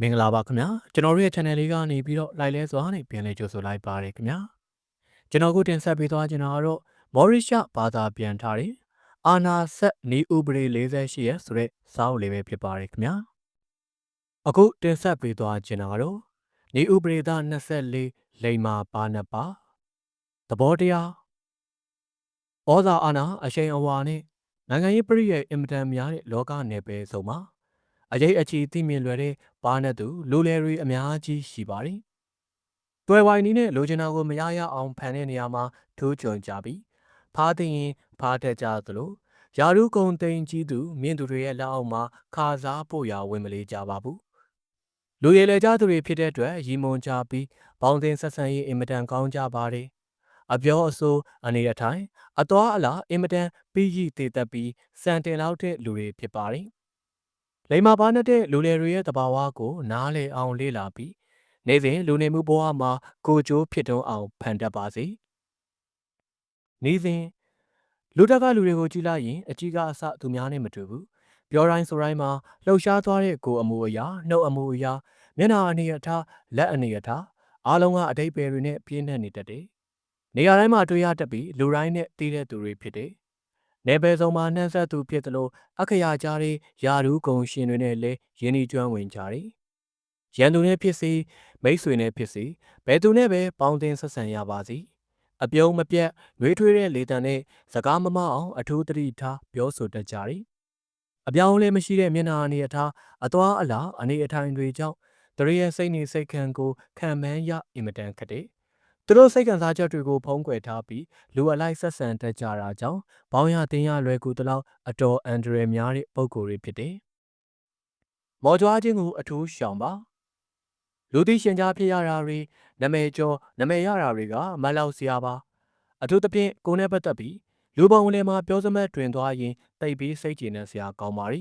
မင်္ဂလာပါခင်ဗျာကျွန်တော်တို့ရဲ့ channel လေးကနေပြီးတော့ like လဲစွာနဲ့ပြန်လည်ကြိုဆိုလိုက်ပါရခင်ဗျာကျွန်တော်ကိုတင်ဆက်ပေးသွားချင်တာကတော့မော်ရီရှာဘာသာပြန်ထားတဲ့အာနာဆက်နီဥပဒေ48ရဲ့ဆိုတဲ့စာအုပ်လေးပဲဖြစ်ပါတယ်ခင်ဗျာအခုတင်ဆက်ပေးသွားချင်တာကတော့နီဥပဒေသား24လိမ္မာပါနပါသဘောတရားဩဇာအာဏာအရှိန်အဝါနဲ့နိုင်ငံရေးပြည်ရဲ့အင်မတန်များတဲ့လောကနယ်ပယ်ဆုံးမှာ အရေးအချီသိမြင်လွယ်တဲ့ဘာနဲ့သူလူလယ်တွေအများကြီးရှိပါတယ်။တွယ်ဝိုင်နီးနဲ့လိုချင်တာကိုမရရအောင်ဖန်တဲ့နေရာမှာထိုးကြုံကြပြီးဖားသိရင်ဖားတက်ကြသလိုယာရုကုံတိန်ကြီးသူမြင့်သူတွေရဲ့လက်အောက်မှာခါစားဖို့ရာဝင်မလေးကြပါဘူး။လူရည်လေကြသူတွေဖြစ်တဲ့အတွက်ရီမွန်ကြပြီးဘောင်းတင်ဆက်ဆံရေးအင်မတန်ကောင်းကြပါတယ်။အပြောအဆိုးအနေအထိုင်အသွားအလာအင်မတန်ပြီးရည်တည်တတ်ပြီးစံတင်လောက်တဲ့လူတွေဖြစ်ပါတယ်။ လိမ္မာပါနဲ့တဲ့လူလယ်တွေရဲ့တဘာဝကို နားလည်အောင်လေ့လာပြီးနေ့စဉ်လူနေမှုဘဝမှာကိုကြိုးဖြစ်တွန်းအောင်ဖန်တတ်ပါစေ။နေ့စဉ်လူတက်ကလူတွေကိုကြည့်လိုက်ရင်အကြီးကအစသူများနဲ့မတူဘူး။ပြောတိုင်းဆိုတိုင်းမှာလှုပ်ရှားသွားတဲ့ကိုယ်အမှုအရာနှုတ်အမှုအရာမျက်နှာအနေအထားလက်အနေအထားအားလုံးကအတိတ်ပဲတွေနဲ့ပြည့်နှက်နေတတ်တယ်။နေရာတိုင်းမှာတွေ့ရတတ်ပြီးလူတိုင်းနဲ့တည်တဲ့သူတွေဖြစ်တယ်။ နေပယ်ဆုံးမှာနှံ့ဆက်သူဖြစ်သလိုအခရာကြားတွေယာရူးကုံရှင်တွေနဲ့လည်းရင်းနှီးကျွမ်းဝင်ကြတယ်။ရန်သူနဲ့ဖြစ်စီမိတ်ဆွေနဲ့ဖြစ်စီဘယ်သူနဲ့ပဲပေါင်းတင်ဆက်ဆံရပါစီ။အပြုံးမပြတ်နှွေးထွေးတဲ့လေတံနဲ့စကားမမအောင်အထူးတတိထားပြောဆိုတတ်ကြတယ်။အပြောင်းလဲမရှိတဲ့မျက်နှာအနေအထားအသွားအလာအနေအထိုင်တွေကြောင့်တရရဲ့စိတ်နေစိတ်ခံကိုခံမှန်းရအင်မတန်ခက်တယ် သူတို့စိတ်ခံစားချက်တွေကိုဖုံးကွယ်ထားပြီးလူအလိုက်ဆက်ဆံတတ်ကြတာကြောင့်ဘောင်းရတင်းရလွယ်ကူသလောက်အတော်အန်ဒရယ်များတဲ့ပုံကိုယ်တွေဖြစ်တယ်။မော်ကြွားခြင်းကိုအထူးရှောင်ပါ။လူသိရှင်ကြားဖြစ်ရတာတွေနမဲကျော်နမဲရတာတွေကမလောက်စရာပါ။အထူးသဖြင့်ကိုယ်နဲ့ပတ်သက်ပြီးလူပုံလည်းမှာပြောစမတ်တွင်သွားရင်တိတ်ပြီးစိတ်ကြည်နေစရာကောင်းပါ ರಿ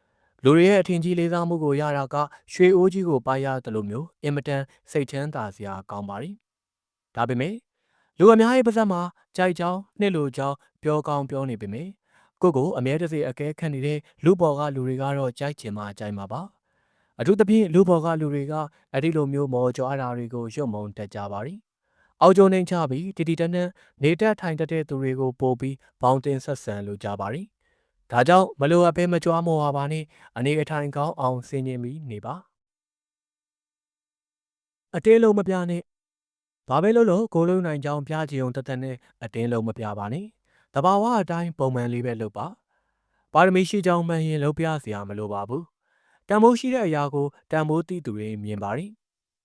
။လူတွေရဲ့အထင်ကြီးလေးစားမှုကိုရတာကရွှေအိုးကြီးကိုပါရတယ်လို့မျိုးအင်မတန်စိတ်ချမ်းသာစရာကောင်းပါ ರಿ ။ ဒါပေမဲ့လူအများရဲ့ပါဇက်မှာကြိုက်ကြောင်းနှစ်လိုကြောင်းပြောကောင်းပြောနေပေမဲ့ကိုကိုအမြဲတစေအကဲခတ်နေတဲ့လူပေါ်ကလူတွေကတော့ကြိုက်ချင်မှကြိုက်မှာပါအထူးသဖြင့်လူပေါ်ကလူတွေကအဲ့ဒီလိုမျိုးမော်ကြွားတာတွေကိုရုပ်မုံတက်ကြပါရီအောက်ကျုံနှိမ်ချပြီးတီတီတန်းတန်းနေတက်ထိုင်တတ်တဲ့သူတွေကိုပို့ပြီးဘောင်းတင်ဆက်ဆံလိုကြပါရီဒါကြောင့်မလိုအပ်ဘဲမကြွားမော်ပါနဲ့အနေအထိုင်ကောင်းအောင်ဆင်ခြင်ပြီးနေပါအတေးလုံးမပြနဲ့ ဘာပဲလို့လို့ကိုလုံးနိုင်ကြောင်းပြကြည်ုံတသက်နဲ့အတင်းလုံးမပြပါနဲ့တဘာဝအတိုင်းပုံမှန်လေးပဲလုပ်ပါပါရမီရှိကြောင်းမှန်ရင်လုပ်ပြစရာမလိုပါဘူးတန်ဖိုးရှိတဲ့အရာကိုတန်ဖိုးသိသူတွေမြင်ပါ ರಿ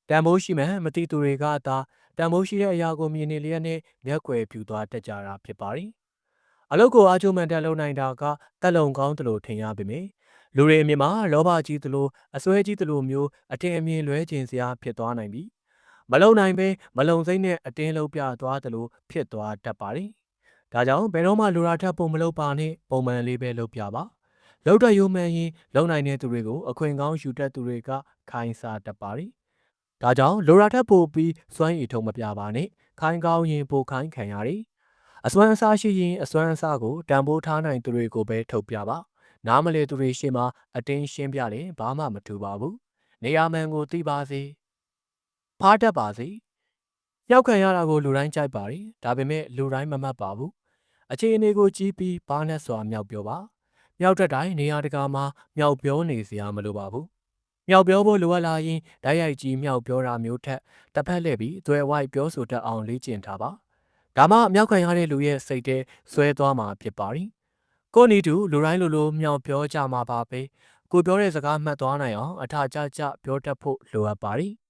တန်ဖိုးရှိမှန်မသိသူတွေကသာတန်ဖိုးရှိတဲ့အရာကိုမြင်နေလျက်နဲ့မျက်ွယ်ပြူသွားတတ်ကြတာဖြစ်ပါ ರಿ အလုတ်ကိုအားချိုးမှန်တက်လုံနိုင်တာကတက်လုံကောင်းတယ်လို့ထင်ရပေမယ့်လူတွေအမြင်မှာလောဘကြီးသလိုအစွဲကြီးသလိုမျိုးအထင်အမြင်လွဲကျင်စရာဖြစ်သွားနိုင်ပြီ မလုံနိုင်ပဲမလုံစိမ့်နဲ့အတင်းလုံးပြသွားသလိုဖြစ်သွားတတ်ပါတယ်။ဒါကြောင့်ဘယ်တော့မှလူရာထက်ပုံမလုပ်ပါနဲ့ပုံမှန်လေးပဲလုပ်ပြပါ။လောက်တဲ့ရုံမှန်ရင်လုံနိုင်တဲ့သူတွေကိုအခွင့်ကောင်းယူတတ်သူတွေကခိုင်းစားတတ်ပါတယ်။ဒါကြောင့်လူရာထက်ပိုပြီးစွမ်းရည်ထုံမပြပါနဲ့ခိုင်းကောင်းရင်ပိုခိုင်းခံရတယ်။အစွမ်းအစားရှိရင်အစွမ်းအစားကိုတန်ဖိုးထားနိုင်သူတွေကိုပဲထုတ်ပြပါ။နားမလဲသူတွေရှေ့မှာအတင်းရှင်းပြရင်ဘာမှမထူပါဘူး။နေရာမှန်ကိုသိပါစေ။ ဖားတတ်ပါစေ။ရောက်ခံရတာကိုလူတိုင်းကြိုက်ပါတယ်။ဒါပေမဲ့လူတိုင်းမမှတ်ပါဘူး။အခြေအနေကိုကြည့်ပြီးဘာနဲ့စွာမြောက်ပြောပါ။မြောက်တဲ့တိုင်းနေရာတကာမှာမြောက်ပြောနေစရာမလိုပါဘူး။မြောက်ပြောဖို့လိုအပ်လာရင်ဓာတ်ရိုက်ကြီးမြောက်ပြောတာမျိုးထက်တစ်ဖက်လှည့်ပြီးသွယ်ဝိုက်ပြောဆိုတတ်အောင်လေ့ကျင့်ထားပါ။ဒါမှမြောက်ခံရတဲ့လူရဲ့စိတ်ထဲဆွဲသွားမှာဖြစ်ပါရီ။ကိုနီတူလူတိုင်းလိုလိုမြောက်ပြောကြမှာပါပဲ။ကိုပြောတဲ့စကားမှတ်သွားနိုင်အောင်အထာကြကြပြောတတ်ဖို့လိုအပ်ပါရီ။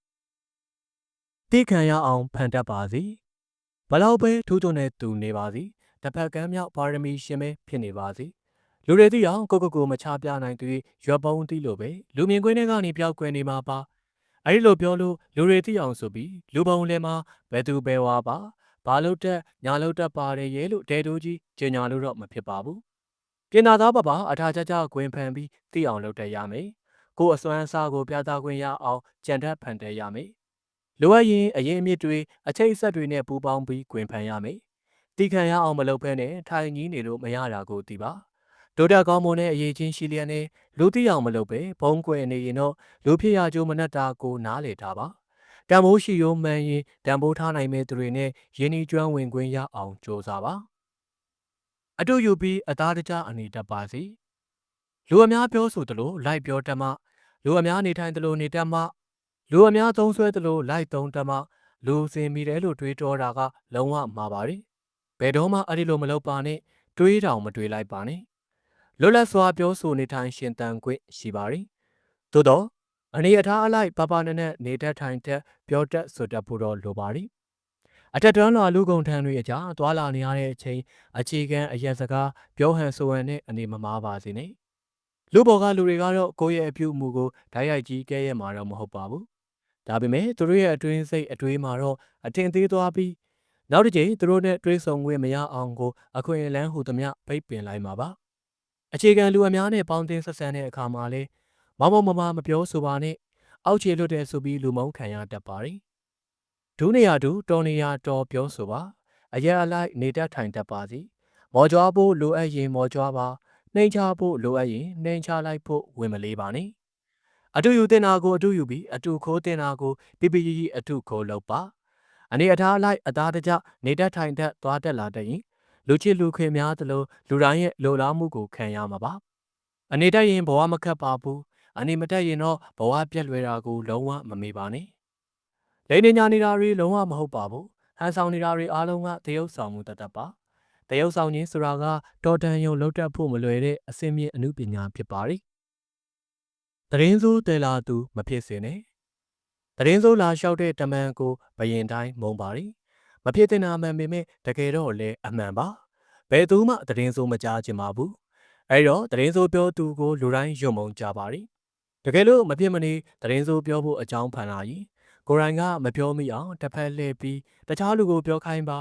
သိခံရအောင်ဖန်တတ်ပါစေဘလောက်ပဲထူးချွန်တဲ့သူနေပါစေတစ်ဖက်ကမ်းမြောက်ပါရမီရှင်ပဲဖြစ်နေပါစေလူတွေသိအောင်ကိုကိုကိုမချပြနိုင်သူရွက်ပုံးသိလို့ပဲလူမြင်ကွင်းထဲကနေပျောက်ကွယ်နေမှာပါအဲ့ဒီလိုပြောလို့လူတွေသိအောင်ဆိုပြီးလူပုံလဲမှာဘယ်သူဘယ်ဝါပါဘာလို့တက်ညာလို့တက်ပါတယ်ရဲ့လို့တဲတိုးကြီးကျညာလို့တော့မဖြစ်ပါဘူးပြင်သာသားပပအထာချာချာခွင်ဖန်ပြီးသိအောင်လုပ်တတ်ရမယ်ကိုအစွမ်းအစားကိုပြသခွင့်ရအောင်ကြံတတ်ဖန်တဲ့ရမယ် လိုအပ်ရင်အရင်အမြစ်တွေအချိတ်အဆက်တွေနဲ့ပူးပေါင်းပြီးတွင်ဖန်ရမယ်။တီခံရအောင်မလုပ်ဘဲနဲ့ထိုင်ကြီးနေလို့မရတာကိုသိပါတိုးတက်ကောင်းမွန်တဲ့အရေးချင်းရှိလျက်နဲ့လူသိအောင်မလုပ်ပဲဘုံကွယ်နေရင်တော့လူဖြစ်ရကြိုးမနှက်တာကိုနားလေထားပါတံမိုးရှိရိုးမှန်ရင်တံမိုးထားနိုင်မဲ့သူတွေနဲ့ယင်းဤကျွမ်းဝင်ခွင့်ရအောင်ကြိုးစားပါအတူယူပြီးအသားတကျအနေတတ်ပါစီလူအများပြောဆိုသလိုလိုက်ပြောတတ်မှလူအများနေထိုင်သလိုနေတတ်မှ လူအများသုံးဆွဲသလိုလိုက်သုံးတတ်မှလူစင်မိတယ်လို့တွေးတောတာကလုံးဝမှားပါတယ်ဘယ်တော့မှအဲ့ဒီလိုမလုပ်ပါနဲ့တွေးတောင်မတွေးလိုက်ပါနဲ့လွတ်လပ်စွာပြောဆိုနေထိုင်ရှင်သန်ခွင့်ရှိပါတယ်သို့တော့အနေအထားအလိုက်ပပနက်နက်နေတတ်ထိုင်တတ်ပြောတတ်ဆိုတတ်ဖို့တော့လိုပါတယ်အထက်တန်းလာလူကုန်ထံတွေအကြားသွာလာနေရတဲ့အချိန်အခြေခံအရက်စကားပြောဟန်ဆိုဟန်နဲ့အနေမမားပါစေနဲ့လူပေါ်ကလူတွေကတော့ကိုယ့်ရဲ့အပြုအမူကိုဓာတ်ရိုက်ကြီးကဲရဲမှာတော့မဟုတ်ပါဘူး ဒါပေမဲ့သူတို့ရဲ့အတွင်းစိတ်အတွေးမှာတော့အထင်သေးသွားပြီးနောက်တစ်ကြိမ်သူတို့နဲ့တွေးဆုံခွင့်မရအောင်ကိုအခွင့်အလန်းဟူသမျှပိတ်ပင်လိုက်မှာပါအခြေခံလူအများနဲ့ပေါင်းတင်ဆက်ဆံတဲ့အခါမှာလေမောင်မောင်မမမပြောဆိုပါနဲ့အောက်ခြေလွတ်တဲ့ဆိုပြီးလူမုန်းခံရတတ်ပါတယ်ဒူးနေရဒူးတော်နေရတော်ပြောဆိုပါအရက်အလိုက်နေတတ်ထိုင်တတ်ပါစီမော်ကြွားဖို့လိုအပ်ရင်မော်ကြွားပါနှိမ်ချဖို့လိုအပ်ရင်နှိမ်ချလိုက်ဖို့ဝင်မလေးပါနဲ့ အတူယူတင်တာကိုအတူယူပြီးအတူခိုးတင်တာကိုပြပြကြီးအတူခိုးလုပ်ပါအနေအထားလိုက်အသားတကျနေတတ်ထိုင်တတ်သွားတက်လာတဲ့ရင်လူချစ်လူခင်များသလိုလူတိုင်းရဲ့လိုလားမှုကိုခံရမှာပါအနေတက်ရင်ဘဝမခက်ပါဘူးအနေမတက်ရင်တော့ဘဝပြက်လွယ်တာကိုလုံးဝမမေ့ပါနဲ့လိန်နေညာနေတာတွေလုံးဝမဟုတ်ပါဘူးဟန်ဆောင်နေတာတွေအားလုံးကတရုပ်ဆောင်မှုတတ်တတ်ပါတရုပ်ဆောင်ခြင်းဆိုတာကတော်တန်ယုံလောက်တက်ဖို့မလွယ်တဲ့အစင်းမြင့်အမှုပညာဖြစ်ပါတယ် တရင်စိုးတယ်လာသူမဖြစ်စေနဲ့တရင်စိုးလာလျှောက်တဲ့တမန်ကိုဘယင်တိုင်းမုံပါရီမဖြစ်တဲ့နာမှန်ပေမဲ့တကယ်တော့လည်းအမှန်ပါဘယ်သူမှတရင်စိုးမကြားချင်ပါဘူးအဲဒီတော့တရင်စိုးပြောသူကိုလူတိုင်းယုံမုံကြပါရီတကယ်လို့မဖြစ်မနေတရင်စိုးပြောဖို့အကြောင်းဖန်လာရင်ကိုရိုင်းကမပြောမိအောင်တစ်ဖက်လှည့်ပြီးတခြားလူကိုပြောခိုင်းပါ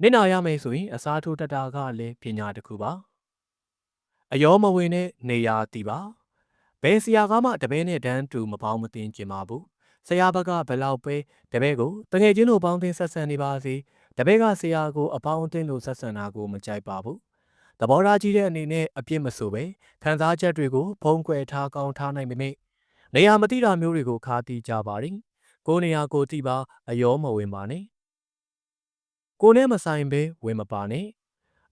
နင့်နာရမယ်ဆိုရင်အစားထိုးတတ်တာကလည်းပညာတစ်ခုပါအယောမဝင်တဲ့နေရာတီပါ ဘယ်ဆရာကမှတပည့်နဲ့တန်းတူမပေါင်းမတင်ကျင်ပါဘူးဆရာဘက်ကဘယ်လောက်ပဲတပည့်ကိုတငယ်ချင်းလိုပေါင်းတင်ဆက်ဆံနေပါစေတပည့်ကဆရာကိုအပေါင်းအသင်းလိုဆက်ဆံတာကိုမကြိုက်ပါဘူးသဘောထားကြီးတဲ့အနေနဲ့အပြစ်မဆိုပဲခံစားချက်တွေကိုဖုံးကွယ်ထားကောင်းထားနိုင်ပေမဲ့နေရာမတိတာမျိုးတွေကိုခါတီးကြပါရင်ကိုနေရာကိုတိပါအယောမဝင်ပါနဲ့ကိုနဲ့မဆိုင်ပဲဝင်မပါနဲ့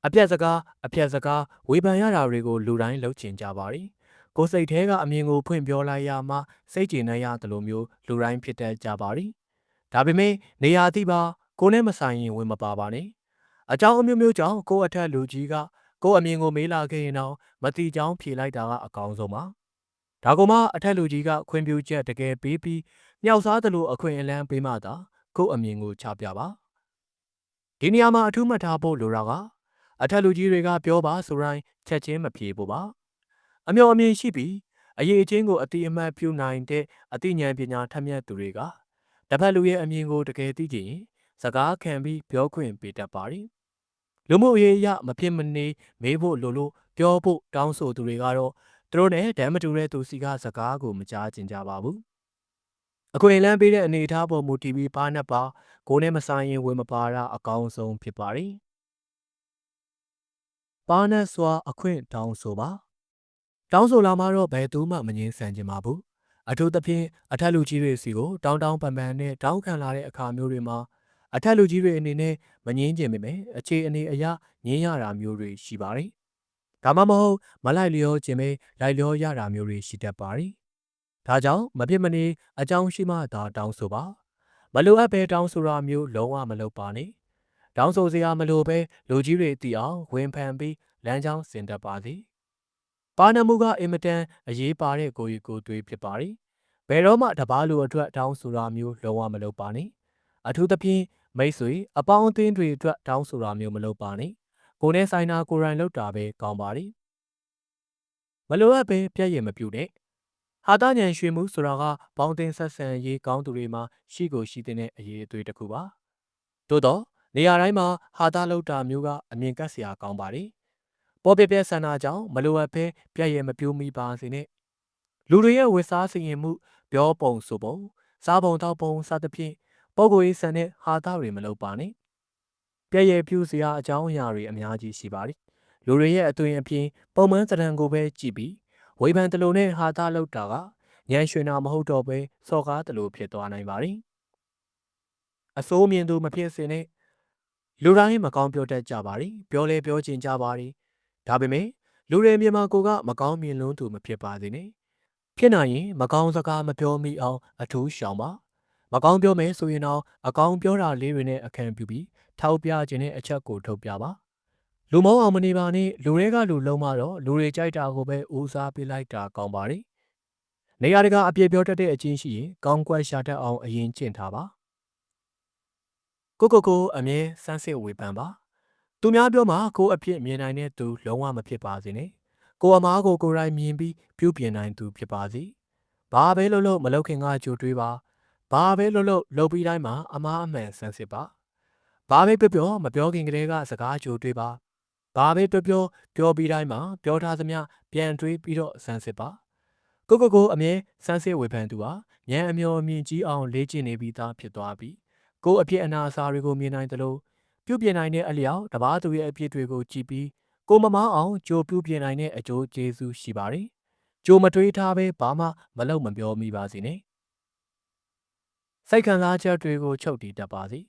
အပြက်စကားအပြက်စကားဝေဖန်ရတာတွေကိုလူတိုင်းလှုပ်ချင်ကြပါရီ ကိုစိတ်ထဲကအမြင်ကိုဖွင့်ပြောလိုက်ရမှစိတ်ကြည်နေရတယ်လို့မျိုးလူတိုင်းဖြစ်တတ်ကြပါရီဒါပေမဲ့နေရာတိပါကိုနဲ့မဆိုင်ရင်ဝင်မပါပါနဲ့အကြောင်းအမျိုးမျိုးကြောင့်ကိုအထက်လူကြီးကကိုအမြင်ကိုမေးလာခဲ့ရင်တော့မတိကြောင်းဖြေလိုက်တာကအကောင်းဆုံးပါဒါကမှအထက်လူကြီးကခွင့်ပြုချက်တကယ်ပေးပြီးမြောက်စားသလိုအခွင့်အလမ်းပေးမှသာကို့အမြင်ကိုချပြပါဒီနေရာမှာအထူးမှတ်ထားဖို့လိုတာကအထက်လူကြီးတွေကပြောပါဆိုတိုင်းချက်ချင်းမပြေဖို့ပါ အမျှော်အမြင်ရှိပြီးအရေးအချင်းကိုအတိအမှတ်ပြုနိုင်တဲ့အသိဉာဏ်ပညာထက်မြက်သူတွေကတစ်ဖက်လူရဲ့အမြင်ကိုတကယ်သိကြရင်စကားခံပြီးပြောခွင့်ပေးတတ်ပါရီလူမှုရေးအရမဖြစ်မနေမေးဖို့လိုလို့ပြောဖို့တောင်းဆိုသူတွေကတော့သူတို့နဲ့ဒမ်းမတူတဲ့သူစီကစကားကိုမကြားကျင်ကြပါဘူးအခွင့်အလမ်းပေးတဲ့အနေအထားပေါ်မူတည်ပြီးပါနဲ့ပါကိုနဲ့မဆိုင်ရင်ဝင်မပါတာအကောင်းဆုံးဖြစ်ပါတယ်။ပါနဲ့စွာအခွင့်တောင်းဆိုပါ တောင်းဆိုလာမှတော့ဘယ်သူမှမငင်းဆန်ကြပါဘူး။အထူးသဖြင့်အထက်လူကြီးတွေစီကိုတောင်းတောင်းပန်ပန်နဲ့တောင်းခံလာတဲ့အခါမျိုးတွေမှာအထက်လူကြီးတွေအနေနဲ့မငင်းကျင်ပေမဲ့အခြေအနေအရငင်းရတာမျိုးတွေရှိပါတယ်။ဒါမှမဟုတ်မလိုက်လျောခြင်းပဲလိုက်လျောရတာမျိုးတွေရှိတတ်ပါတယ်။ဒါကြောင့်မဖြစ်မနေအကြောင်းရှိမှသာတောင်းဆိုပါမလိုအပ်ပဲတောင်းဆိုတာမျိုးလုံးဝမလုပ်ပါနဲ့တောင်းဆိုစရာမလိုပဲလူကြီးတွေသိအောင်ဝင်ဖန်ပြီးလမ်းကြောင်းစင်တတ်ပါစေ ပါနမှုကအင်မတန်အရေးပါတဲ့ကိုရီကိုသွေးဖြစ်ပါရီဘယ်တော့မှတပားလူအတွက်တောင်းဆိုတာမျိုးလုံးဝမလုပ်ပါနဲ့အထူးသဖြင့်မိတ်ဆွေအပေါင်းအသင်းတွေအတွက်တောင်းဆိုတာမျိုးမလုပ်ပါနဲ့ကိုနဲ့ဆိုင်နာကိုရိုင်းလောက်တာပဲကောင်းပါရီမလိုအပ်ပဲပြည့်ရမပြုတ်နဲ့ဟာတာညံရွှေမှုဆိုတာကဘောင်းတင်ဆက်ဆံရေးကောင်းသူတွေမှာရှိကိုရှိတဲ့အရေးအသွေးတစ်ခုပါ။သို့တော့နေရာတိုင်းမှာဟာတာလောက်တာမျိုးကအမြင်ကပ်စရာကောင်းပါလေ။ ပေါ်ပြပြဆန္ဒကြောင့်မလိုအပ်ဘဲပြည့်ရမပြိုးမိပါစေနဲ့။လူတွေရဲ့ဝတ်စားစီရင်မှုပြောပုံဆိုပုံစားပုံတောက်ပုံစသဖြင့်ပုံကိုရေးဆန်တဲ့ဟာတာတွေမလုပ်ပါနဲ့။ပြည့်ရပြူစရာအကြောင်းအရာတွေအများကြီးရှိပါလိမ့်။လူတွေရဲ့အသွင်အပြင်ပုံမှန်သဏ္ဍာန်ကိုပဲကြည့်ပြီးဝေဖန်တလို့နဲ့ဟာသားလောက်တာကညံရွှင်တာမဟုတ်တော့ပဲစော်ကားတလို့ဖြစ်သွားနိုင်ပါတယ်အစိုးမြင်သူမဖြစ်စေနဲ့လူတိုင်းမကောင်းပြောတတ်ကြပါတယ်ပြောလဲပြောချင်ကြပါတယ် ဒါပေမဲ့လူတွေမြန်မာကိုကမကောင်းမြင်လွန်းသူမဖြစ်ပါစေနဲ့ဖြစ်နိုင်ရင်မကောင်းစကားမပြောမိအောင်အထူးရှောင်ပါမကောင်းပြောမယ်ဆိုရင်တော့အကောင်းပြောတာလေးတွေနဲ့အခန့်ပြုပြီးထောက်ပြခြင်းနဲ့အချက်ကိုထုတ်ပြပါလူမောင်းအောင်မနေပါနဲ့လူတွေကလူလုံးမတော့လူတွေကြိုက်တာကိုပဲဦးစားပေးလိုက်တာကောင်းပါတယ်နေရာတကာအပြည့်ပြောတတ်တဲ့အချင်းရှိရင်ကောင်းကွက်ရှာတတ်အောင်အရင်ကျင့်ထားပါကိုကိုကိုအမြဲစမ်းစစ်ဝေဖန်ပါ သူများပြောမှာကိုအဖြစ်မြင်နိုင်တဲ့သူလုံးဝမဖြစ်ပါစေနဲ့ကိုအမားကိုကိုယ်တိုင်မြင်ပြီးပြုပြင်နိုင်သူဖြစ်ပါစေဘာပဲလို့လို့မလုပ်ခင်ကကြိုတွေးပါဘာပဲလို့လို့လုပ်ပြီးတိုင်းမှာအမားအမှန်စမ်းစစ်ပါဘာပဲပြောပြောမပြောခင်ကတည်းကစကားကြိုတွေးပါဘာပဲပြောပြောပြောပြီးတိုင်းမှာပြောထားသမျှပြန်တွေးပြီးတော့စမ်းစစ်ပါကိုကိုကိုအမြဲစမ်းစစ်ဝေဖန်သူဟာဉာဏ်အမျော်အမြင်ကြီးအောင်လေ့ကျင့်နေပြီးသားဖြစ်သွားပြီကိုအဖြစ်အနာအစာတွေကိုမြင်နိုင်သလို ပြုပြင်နိုင်တဲ့အလျောက်တပားသူရဲ့အဖြစ်တွေကိုကြည့်ပြီးကိုမမောင်းအောင်ကြိုပြုပြင်နိုင်တဲ့အကျိုးကျေးဇူးရှိပါတယ်ကြိုမတွေးထားပဲဘာမှမလုပ်မပြောမိပါစေနဲ့စိတ်ခံစားချက်တွေကိုချုပ်တည်တတ်ပါစေ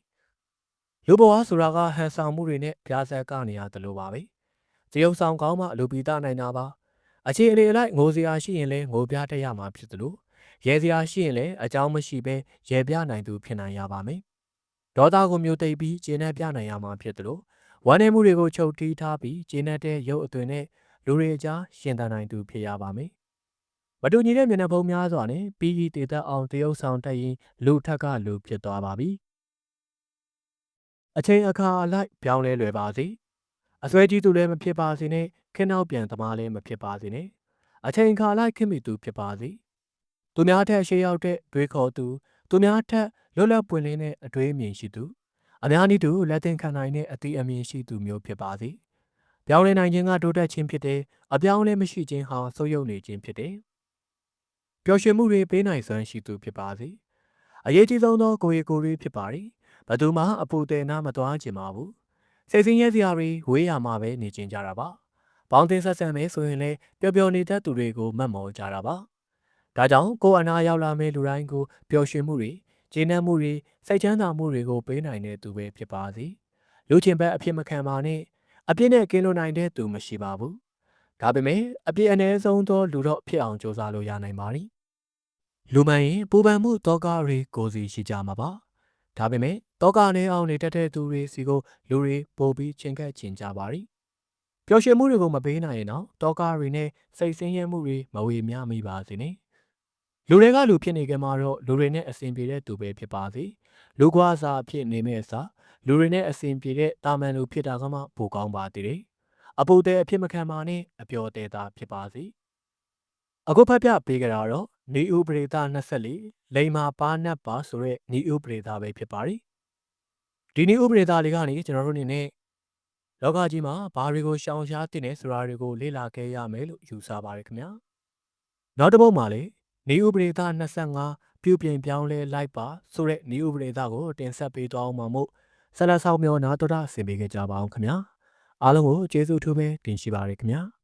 လူဘဝဆိုတာကဟန်ဆောင်မှုတွေနဲ့ပြားဆက်ကနေရတယ်လို့ပါပဲ။ဇယုံဆောင်ကောင်းမှလူပိသနိုင်တာပါ။အခြေအနေအလိုက်ငိုစရာရှိရင်လည်းငိုပြတတ်ရမှာဖြစ်သလိုရဲစရာရှိရင်လည်းအကြောင်းမရှိဘဲရဲပြနိုင်သူဖြစ်နိုင်ရပါမယ်။ ဒေါသကိုမျိုးသိပ်ပြီးကျေနပ်ပြနိုင်ရမှာဖြစ်သလိုဝမ်းနည်းမှုတွေကိုချုပ်တီးထားပြီးကျေနပ်တဲ့ရုပ်အသွင်နဲ့လူတွေအကြားရှင်သန်နိုင်သူဖြစ်ရပါမယ်။မတူညီတဲ့မျက်နှာပုံများစွာနဲ့ပြီးပြီးတည်သက်အောင်တရုပ်ဆောင်တက်ရင်လူထက်ကလူဖြစ်သွားပါပြီ။အချိန်အခါအလိုက်ပြောင်းလဲလွယ်ပါစေအစွဲကြီးသူလည်းမဖြစ်ပါစေနဲ့ခင်းနောက်ပြန်သမားလည်းမဖြစ်ပါစေနဲ့အချိန်အခါလိုက်ခင်မိသူဖြစ်ပါစေသူများထက်ရှေးရောက်တဲ့တွေးခေါ်သူ သူများထက်လွတ်လပ်ပွင့်လင်းတဲ့အတွေးအမြင်ရှိသူအများနည်းတူလက်သင်ခံနိုင်တဲ့အသည့်အမြင်ရှိသူမျိုးဖြစ်ပါစေပြောင်းလဲနိုင်ခြင်းကတိုးတက်ခြင်းဖြစ်တယ်အပြောင်းလဲမရှိခြင်းဟာဆုပ်ယုပ်နေခြင်းဖြစ်တယ်ပျော်ရွှင်မှုတွေပေးနိုင်စွမ်းရှိသူဖြစ်ပါစေအရေးကြီးဆုံးသောကိုယ်ရည်ကိုယ်ရေးဖြစ်ပါတယ်ဘသူမှအပူတဲနာမသွားကျင်ပါဘူးစိတ်ဆင်းရဲစရာတွေဝေးရမှာပဲနေကျင်ကြတာပါပေါင်းတင်ဆက်ဆံမယ်ဆိုရင်လည်းပျော်ပျော်နေတတ်သူတွေကိုမတ်မော်ကြတာပါ ဒါကြောင့်ကိုယ်အနာရောက်လာမယ့်လူတိုင်းကိုပျော်ရွှင်မှုတွေကျေနပ်မှုတွေစိတ်ချမ်းသာမှုတွေကိုပေးနိုင်တဲ့သူပဲဖြစ်ပါစေလူချင်းဘက်အဖြစ်မခံပါနဲ့အပြစ်နဲ့ကင်းလွတ်နိုင်တဲ့သူမရှိပါဘူးဒါပေမဲ့အပြစ်အ ਨੇ ဆုံးသောလူတော့ဖြစ်အောင်ကြိုးစားလို့ရနိုင်ပါ ರಿ လူမှန်ရင်ပူပန်မှုတောကားတွေကိုယ်စီရှိကြမှာပါဒါပေမဲ့တောကနေအောင်နေတတ်တဲ့သူတွေစီကိုလူတွေပို့ပြီးချင်းခတ်ချင်ကြပါ ರಿ ပျော်ရွှင်မှုတွေကိုမပေးနိုင်ရင်တော့တောကာတွေနဲ့စိတ်ဆင်းရဲမှုတွေမဝေမျှမိပါစေနဲ့ လူတွေကလူဖြစ်နေကြမှာတော့လူတွေနဲ့အဆင်ပြေတဲ့သူပဲဖြစ်ပါစေလူကွာစာဖြစ်နေမဲ့အစားလူတွေနဲ့အဆင်ပြေတဲ့တာမန်လူဖြစ်တာကမှပိုကောင်းပါသေးတယ်အပူတဲ့အဖြစ်မခံပါနဲ့အပျော်တဲ့သားဖြစ်ပါစေအခုဖတ်ပြပေးကြတာတော့နီဥပရိသ24လိမ္မာပါနတ်ပါဆိုတဲ့နီဥပရိသပဲဖြစ်ပါတယ်ဒီနီဥပရိသလေးကနေကျွန်တော်တို့အနေနဲ့လောကကြီးမှာဘာတွေကိုရှောင်ရှားတင်နေဆိုတာတွေကိုလေ့လာခဲ့ရမယ်လို့ယူဆပါတယ်ခင်ဗျာနောက်တစ်ပုဒ်မှာလေ နီဥပရိသ25ပြုပြင်ပြောင်းလဲလိုက်ပါဆိုတဲ့နီဥပရိသကိုတင်ဆက်ပေးသွားအောင်မှာမို့ဆက်လက်ဆောင်မျောနာတော်တာဆင်ပေးကြပါအောင်ခင်ဗျာအားလုံးကိုကျေးဇူးထူးပဲတင်ရှိပါရခင်ဗျာ